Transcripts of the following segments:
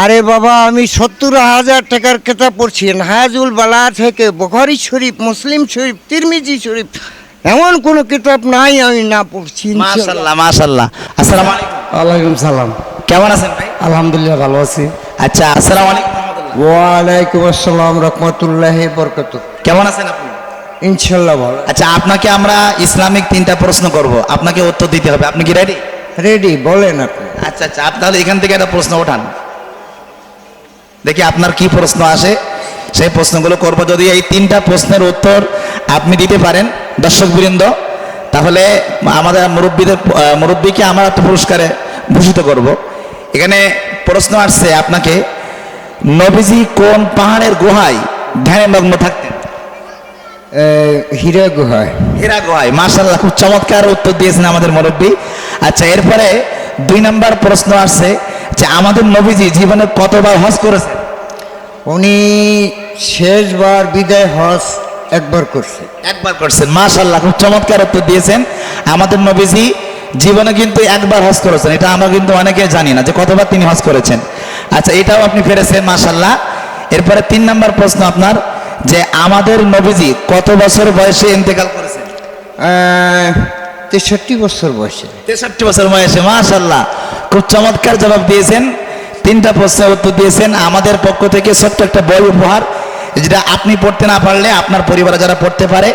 আরে বাবা আমি সত্তর হাজার টাকার কেতাব পড়ছি। হায়াজুল বালা থেকে বখারি শরীফ মুসলিম শরীফ তিরমিজি শরীফ এমন কোনো কিতাব নাই আমি না পড়ছি ইনশাল্লাহ। মাশাল্লাহ মাশাল্লাহ আসসালামু আলাইকুম। ওয়ালাইকুম সালাম। কেমন আছেন ভাই? আলহামদুলিল্লাহ ভালো আছি। আচ্ছা আসসালামু আলাইকুম ওয়ালাইকুম আসসালাম রহমতুল্লাহ বরকত কেমন আছেন আপনি? ইনশাল্লাহ ভালো। আচ্ছা আপনাকে আমরা ইসলামিক তিনটা প্রশ্ন করব। আপনাকে উত্তর দিতে হবে। আপনি কি রেডি রেডি বলেন আপনি। আচ্ছা আচ্ছা আপনি তাহলে এখান থেকে একটা প্রশ্ন ওঠান। দেখি আপনার কি প্রশ্ন আসে? সেই প্রশ্নগুলো করব। যদি এই তিনটা প্রশ্নের উত্তর আপনি দিতে পারেন দর্শকবৃন্দ তাহলে আমাদের মুরব্বীদের মুরব্বীকে আমরা একটা পুরস্কারে ভূষিত করব। এখানে প্রশ্ন আসছে আপনাকে নবীজি কোন পাহাড়ের গুহায় ধ্যানে মগ্ন থাকতেন? হীরা গুহায়। হীরা গুহায় মার্শাল্লাহ খুব চমৎকার উত্তর দিয়েছেন আমাদের মুরব্বী। আচ্ছা এরপরে দুই নম্বর প্রশ্ন আসছে যে আমাদের নবীজি জীবনে কতবার হজ করেছেন? উনি শেষবার বিদায় হজ একবার করছে। একবার করছেন মাশাল্লাহ খুব চমৎকার উত্তর দিয়েছেন। আমাদের নবীজি জীবনে কিন্তু একবার হজ করেছেন এটা আমরা কিন্তু অনেকে জানি না যে কতবার তিনি হজ করেছেন। আচ্ছা এটাও আপনি ফেরেছেন মাশাল্লাহ এরপরে তিন নাম্বার প্রশ্ন আপনার যে আমাদের নবীজি কত বছর বয়সে ইন্তেকাল করেছেন? তেষট্টি বছর বয়সে। তেষট্টি বছর বয়সে মাশাল্লাহ খুব চমৎকার জবাব দিয়েছেন। তিনটা প্রশ্নের উত্তর দিয়েছেন। আমাদের পক্ষ থেকে ছোট্ট একটা বই উপহার যেটা আপনি পড়তে না পারলে আপনার পরিবারে যারা পড়তে পারে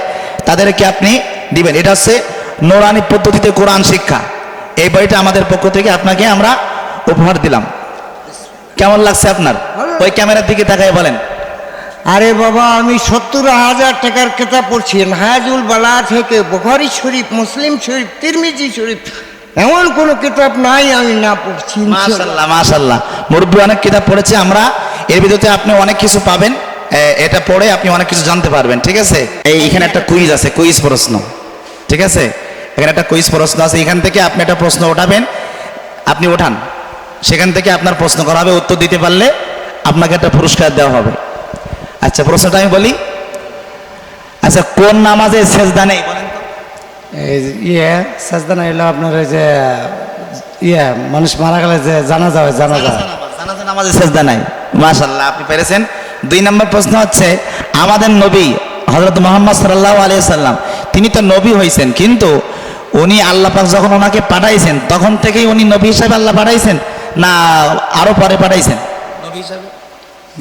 তাদেরকে আপনি দিবেন। এটা হচ্ছে নোরানি পদ্ধতিতে কোরআন শিক্ষা। এই বইটা আমাদের পক্ষ থেকে আপনাকে আমরা উপহার দিলাম। কেমন লাগছে আপনার? ওই ক্যামেরার দিকে তাকায় বলেন। আরে বাবা, আমি সত্তর হাজার টাকার কেতাব পড়ছি। হায়াজুল বালা থেকে বখারি শরীফ, মুসলিম শরীফ, তিরমিজি শরীফ, এমন কোনো কিতাব নাই আমি না পড়ছি ইনশাল্লাহ। মাশাল্লাহ মাশাল্লাহ মুরব্বী অনেক কিতাব পড়েছে, আমরা এর ভিতরে আপনি অনেক কিছু পাবেন। এটা পড়ে আপনি অনেক কিছু জানতে পারবেন, ঠিক আছে? এই এখানে একটা কুইজ আছে কুইজ প্রশ্ন, ঠিক আছে? এখানে একটা কুইজ প্রশ্ন আছে, এখান থেকে আপনি একটা প্রশ্ন ওঠাবেন। আপনি ওঠান, সেখান থেকে আপনার প্রশ্ন করা হবে, উত্তর দিতে পারলে আপনাকে একটা পুরস্কার দেওয়া হবে। আচ্ছা প্রশ্নটা আমি বলি। আচ্ছা কোন নামাজে সেজদা নেই বলেন ইয়ে সাজদানা এলো আপনার ওই যে ইয়ে মানুষ মারা গেলে যে জানা যায় জানা যায় জানাজা নামাজে সেজদা নাই। মাশাল্লাহ আপনি পেরেছেন। দুই নম্বর প্রশ্ন হচ্ছে আমাদের নবী হজরত মোহাম্মদ সাল্লাহ আলিয়া সাল্লাম তিনি তো নবী হয়েছেন কিন্তু উনি আল্লাহ পাক যখন ওনাকে পাঠাইছেন তখন থেকেই উনি নবী হিসাবে আল্লাহ পাঠাইছেন না আরও পরে পাঠাইছেন? নবী হিসাবে?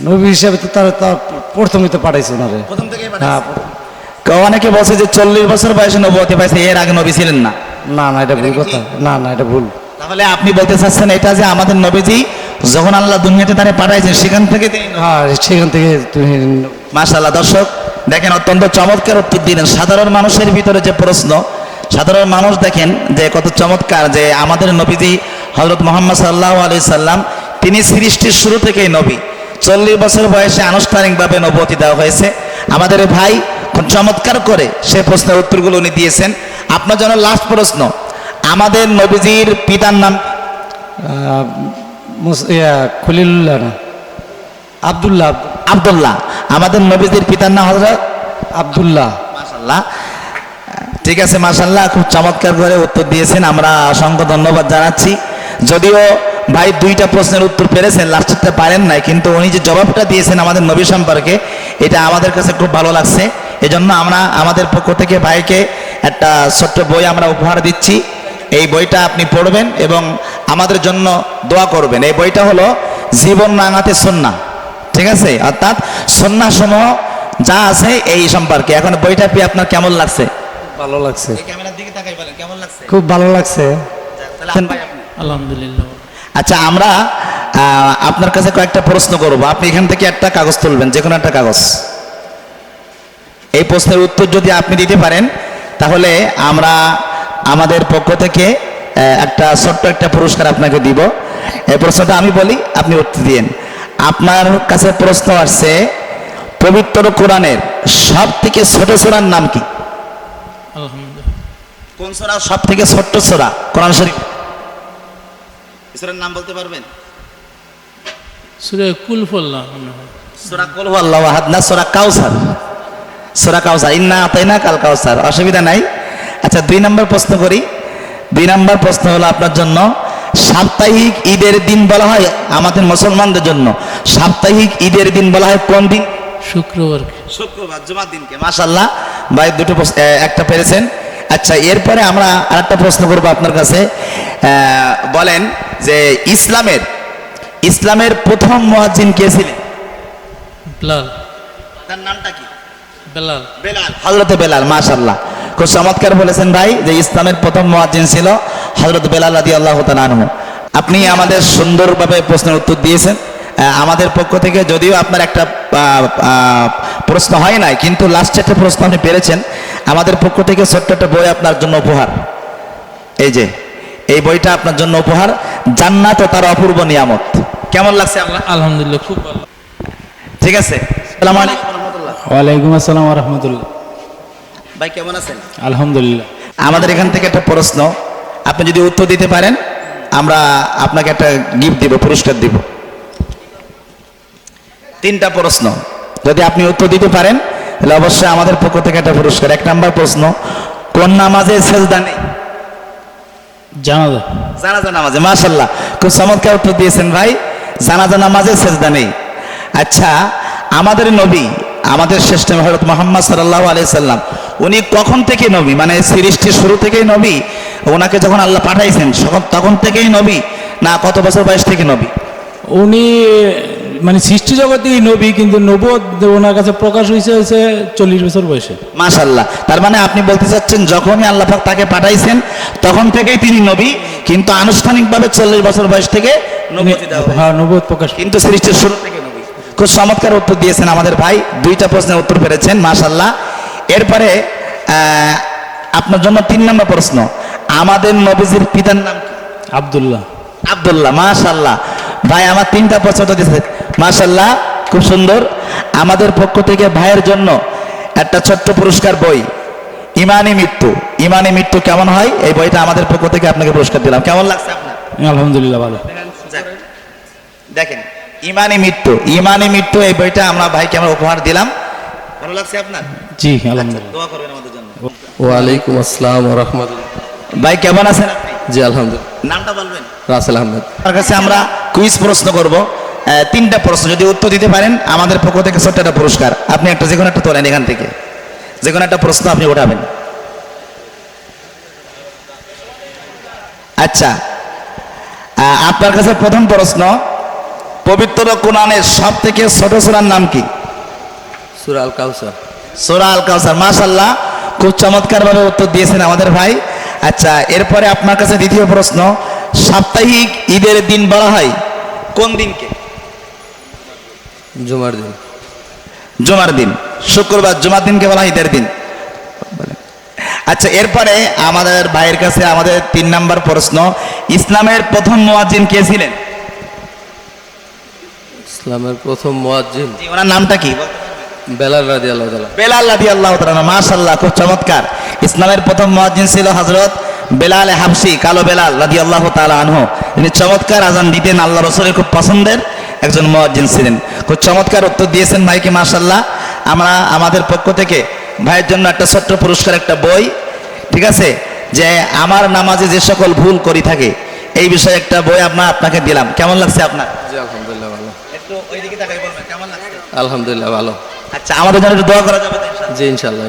নবী হিসেবে তো তার তার প্রথমে তো পাঠাইছে ওনারে। প্রথম থেকেই হ্যাঁ অনেকে বলছে যে চল্লিশ বছর বয়সে নবতী পাইছে এর আগে নবী ছিলেন না। না না এটা ভুল কথা। না না এটা ভুল। তাহলে আপনি বলতে চাচ্ছেন এটা যে আমাদের নবীজি যখন আল্লাহ দুনিয়াতে তারে পাঠাইছেন সেখান থেকে তিনি হ্যাঁ সেখান থেকে তুমি মাশাল্লাহ দর্শক দেখেন অত্যন্ত চমৎকার উত্তর দিলেন। সাধারণ মানুষের ভিতরে যে প্রশ্ন সাধারণ মানুষ দেখেন যে কত চমৎকার যে আমাদের নবীজি হজরত মোহাম্মদ সাল্লাহ আলি সাল্লাম তিনি সৃষ্টির শুরু থেকেই নবী। চল্লিশ বছর বয়সে আনুষ্ঠানিকভাবে নবতী দেওয়া হয়েছে। আমাদের ভাই খুব চমৎকার করে সে প্রশ্নের উত্তরগুলো উনি দিয়েছেন। আপনার জন্য লাস্ট প্রশ্ন আমাদের নবীজির পিতার নাম? খলিলুল্লাহ না। আবদুল্লাহ। আব্দুল্লাহ। আমাদের নবীজির পিতার নাম হজরত আবদুল্লাহ। মাশাল্লাহ ঠিক আছে মাশাল্লাহ খুব চমৎকার করে উত্তর দিয়েছেন। আমরা অসংখ্য ধন্যবাদ জানাচ্ছি। যদিও ভাই দুইটা প্রশ্নের উত্তর পেরেছেন লাস্টেরটা পারেন নাই কিন্তু উনি যে জবাবটা দিয়েছেন আমাদের নবী সম্পর্কে এটা আমাদের কাছে খুব ভালো লাগছে। এজন্য আমরা আমাদের পক্ষ থেকে ভাইকে একটা ছোট্ট বই আমরা উপহার দিচ্ছি। এই বইটা আপনি পড়বেন এবং আমাদের জন্য দোয়া করবেন। এই বইটা হলো জীবন রাঙাতে সন্না। ঠিক আছে? অর্থাৎ সন্না সমূহ যা আছে এই সম্পর্কে। এখন বইটা পেয়ে আপনার কেমন লাগছে? ভালো লাগছে। ক্যামেরার দিকে তাকাই বলেন কেমন লাগছে? খুব ভালো লাগছে। আলহামদুলিল্লাহ। আচ্ছা আমরা আপনার কাছে কয়েকটা প্রশ্ন করব। আপনি এখান থেকে একটা কাগজ তুলবেন যে কোনো একটা কাগজ। এই প্রশ্নের উত্তর যদি আপনি দিতে পারেন তাহলে আমরা আমাদের পক্ষ থেকে একটা ছোট্ট একটা পুরস্কার আপনাকে দিব। এই প্রশ্নটা আমি বলি আপনি উত্তর দিন আপনার কাছে প্রশ্ন আসছে পবিত্র কোরআনের সব থেকে ছোট সোরার নাম কি? আলহামদুলিল্লাহ। কোন সোরা সব থেকে ছোট্ট সোরা? কোরআন শরীফ। সোরার নাম বলতে পারবেন? সুরে কুল ফল্লাহ সোরা কল আল্লাহ আহাদ না সোরা কাউসার? সোরা কাউসার ইন্না আতাইনা কাল কাউসার। অসুবিধা নাই। আচ্ছা দুই নম্বর প্রশ্ন করি। দুই নম্বর প্রশ্ন হলো আপনার জন্য সাপ্তাহিক ঈদের দিন বলা হয় আমাদের মুসলমানদের জন্য। সাপ্তাহিক ঈদের দিন বলা হয় কোন দিন? শুক্রবার। শুক্রবার জুমার দিনকে। মাশাল্লাহ ভাই দুটো একটা পেরেছেন। আচ্ছা এরপরে আমরা আরেকটা প্রশ্ন করব আপনার কাছে। বলেন যে ইসলামের ইসলামের প্রথম মুয়াজ্জিন কে ছিলেন? বেলাল। তার নামটা কি? বেলাল। বেলাল। হজরত বেলাল মাশাল্লাহ খুব চমৎকার বলেছেন ভাই যে ইসলামের প্রথম মুয়াজ্জিন ছিল হজরত বেলাল রাদি আল্লাহ আনহু। আপনি আমাদের সুন্দরভাবে প্রশ্নের উত্তর দিয়েছেন। আমাদের পক্ষ থেকে যদিও আপনার একটা আহ, আহ, প্রশ্ন হয় নাই কিন্তু লাস্টে একটা প্রশ্ন আপনি পেরেছেন। আমাদের পক্ষ থেকে ছোট্ট একটা বই আপনার জন্য উপহার। এই যে এই বইটা আপনার জন্য উপহার জান্নাত ও তার অপূর্ব নিয়ামত। কেমন লাগছে আপনার আলহামদুলিল্লাহ খুব ভালো। ঠিক আছে আসসালামু আলাইকুম। রহমতুল্লাহ ওয়ালাইকুম আসসালাম রহমতুল্লাহ। ভাই কেমন আছেন? আলহামদুলিল্লাহ। আমাদের এখান থেকে একটা প্রশ্ন আপনি যদি উত্তর দিতে পারেন আমরা আপনাকে একটা গিফট দিব পুরস্কার দিব। তিনটা প্রশ্ন যদি আপনি উত্তর দিতে পারেন তাহলে অবশ্যই আমাদের পক্ষ থেকে একটা পুরস্কার। এক নাম্বার প্রশ্ন কোন নামাজে সেজদা নেই? জানাজা। জানাজা নামাজে মাশাল্লাহ খুব চমৎকার উত্তর দিয়েছেন ভাই জানাজা নামাজে সেজদা নেই। আচ্ছা আমাদের নবী আমাদের শ্রেষ্ঠ হরত মোহাম্মদ সাল্লাহ আলিয়াল্লাম উনি কখন থেকে নবী? মানে সৃষ্টির শুরু থেকেই নবী? ওনাকে যখন আল্লাহ পাঠাইছেন তখন থেকেই নবী? না কত বছর বয়স থেকে নবী? উনি মানে সৃষ্টি জগতেই নবী কিন্তু নবদ ওনার কাছে প্রকাশ হয়েছে হয়েছে চল্লিশ বছর বয়সে। মাশাল্লাহ তার মানে আপনি বলতে চাচ্ছেন যখনই আল্লাহ পাক তাকে পাঠাইছেন তখন থেকেই তিনি নবী কিন্তু আনুষ্ঠানিকভাবে চল্লিশ বছর বয়স থেকে। হ্যাঁ নবদ প্রকাশ। কিন্তু সৃষ্টির শুরু থেকে নবী। খুব চমৎকার উত্তর দিয়েছেন আমাদের ভাই দুইটা প্রশ্নের উত্তর পেরেছেন মাশাল্লাহ এরপরে আহ, আপনার জন্য তিন নম্বর প্রশ্ন আমাদের নবীজির পিতার নাম কি? আবদুল্লাহ। আব্দুল্লাহ মাশাল্লাহ ভাই আমার তিনটা প্রশ্ন তো দিয়েছে। মাশাল্লাহ খুব সুন্দর। আমাদের পক্ষ থেকে ভাইয়ের জন্য একটা ছোট্ট পুরস্কার বই ইমানি মৃত্যু। ইমানি মৃত্যু কেমন হয়? এই বইটা আমাদের পক্ষ থেকে আপনাকে পুরস্কার দিলাম। কেমন লাগছে আপনার? আলহামদুলিল্লাহ ভালো। দেখেন ইমানি মৃত্যু। ইমানি মৃত্যু এই বইটা আমরা ভাইকে আমরা উপহার দিলাম। ভালো লাগছে আপনার? জি আলহামদুলিল্লাহ। দোয়া করবেন আমাদের জন্য। ওয়ালাইকুম আসসালাম রহমতুল্লাহ। ভাই কেমন আছেন আপনি? জি আলহামদুলিল্লাহ। নামটা বলবেন? রাসেল আহমেদ। আপনার কাছে আমরা কুইজ প্রশ্ন করব। তিনটা প্রশ্ন যদি উত্তর দিতে পারেন আমাদের পক্ষ থেকে ছোট্ট একটা পুরস্কার। আপনি একটা যে কোনো একটা তোলেন এখান থেকে। যে কোনো একটা প্রশ্ন আপনি ওঠাবেন আচ্ছা আপনার কাছে প্রথম প্রশ্ন পবিত্র কোরআনের সব থেকে ছোট সোনার নাম কি? সুরাল কাউসার সোরা আল কাউসার মাশাল্লাহ খুব চমৎকারভাবে উত্তর দিয়েছেন আমাদের ভাই। আচ্ছা এরপরে আপনার কাছে দ্বিতীয় প্রশ্ন সাপ্তাহিক ঈদের দিন বলা হয় কোন দিনকে? জুমার দিন। জুমার দিন। শুক্রবার জুমার দিনকে বলা ঈদের দিন। আচ্ছা এরপরে আমাদের ভাইয়ের কাছে আমাদের তিন নাম্বার প্রশ্ন ইসলামের প্রথম মুয়াজ্জিন কে ছিলেন? ইসলামের প্রথম মোয়াজ্জিন। জি, ওনার নামটা কি? বেলাল রাজি আল্লাহ বেলাল রাদি আল্লাহ মাশাল্লাহ খুব চমৎকার। ইসলামের প্রথম মহাজিন ছিল হজরত বেলাল হাবসি কালো বেলাল রাদি আল্লাহ তালা আনহু। তিনি চমৎকার আজান দিতেন আল্লাহ রসুলের খুব পছন্দের। একজন মহাজিন ছিলেন। খুব চমৎকার উত্তর দিয়েছেন ভাইকে মাশাল্লাহ আমরা আমাদের পক্ষ থেকে ভাইয়ের জন্য একটা ছোট্ট পুরস্কার একটা বই ঠিক আছে? যে আমার নামাজে যে সকল ভুল করি থাকে এই বিষয়ে একটা বই আপনার আপনাকে দিলাম। কেমন লাগছে আপনার? জি আলহামদুলিল্লাহ ভালো। একটু ওইদিকে তাকাই বলবেন কেমন লাগছে? আলহামদুলিল্লাহ ভালো। আচ্ছা আমাদের জন্য একটু দোয়া করা যাবে? জি ইনশাল্লাহ